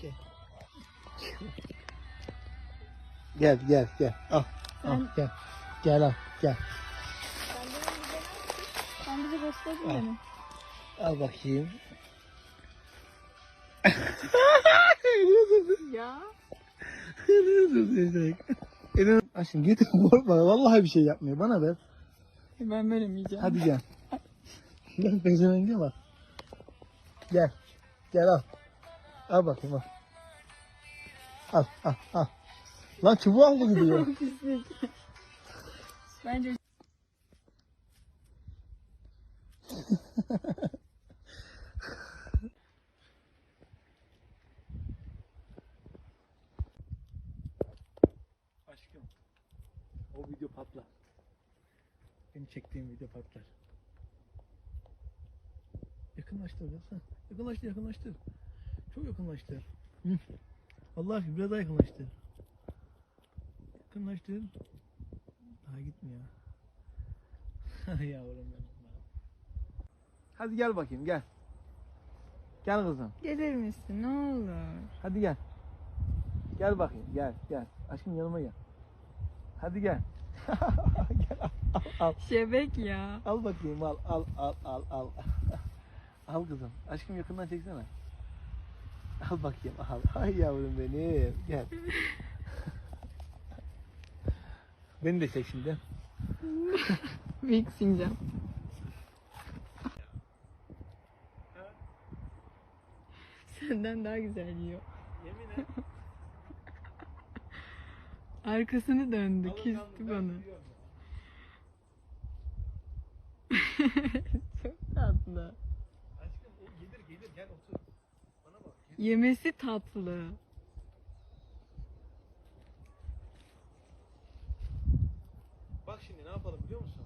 Gel. Gel gel gel. Al. Al gel. Gel al. Gel. Sen bize gösterdin beni. Al bakayım. Ya. Elini aşkım getir korkma. Vallahi bir şey yapmıyor. Bana ver. Ben böyle mi yiyeceğim? Hadi gel. Gel pezevenge bak. Gel. Gel al. Al bakayım al. Al al al. Lan çubuğu aldı gidiyor. Bence Aşkım. O video patlar. Benim çektiğim video patlar. Yakınlaştır. Yakınlaştır yakınlaştır. Çok yakınlaştır. Hı. Allah aşkına biraz daha yakınlaştır. Yakınlaştır. Daha gitmiyor. Yavrum benim. Hadi gel bakayım gel. Gel kızım. gelir misin? Ne olur. Hadi gel. Gel bakayım gel gel. Aşkım yanıma gel. Hadi gel. gel al, al, al. Şebek ya. Al bakayım al al al al al. al kızım. Aşkım yakından çeksene. Al bakayım al. Ay yavrum benim. Gel. Beni de çek şimdi. Büyük sincap. Senden daha güzel yiyor. Yemin et. Arkasını döndü, küstü bana. Çok tatlı. Aşkım o gelir gelir gel otur. Yemesi tatlı. Bak şimdi ne yapalım biliyor musun?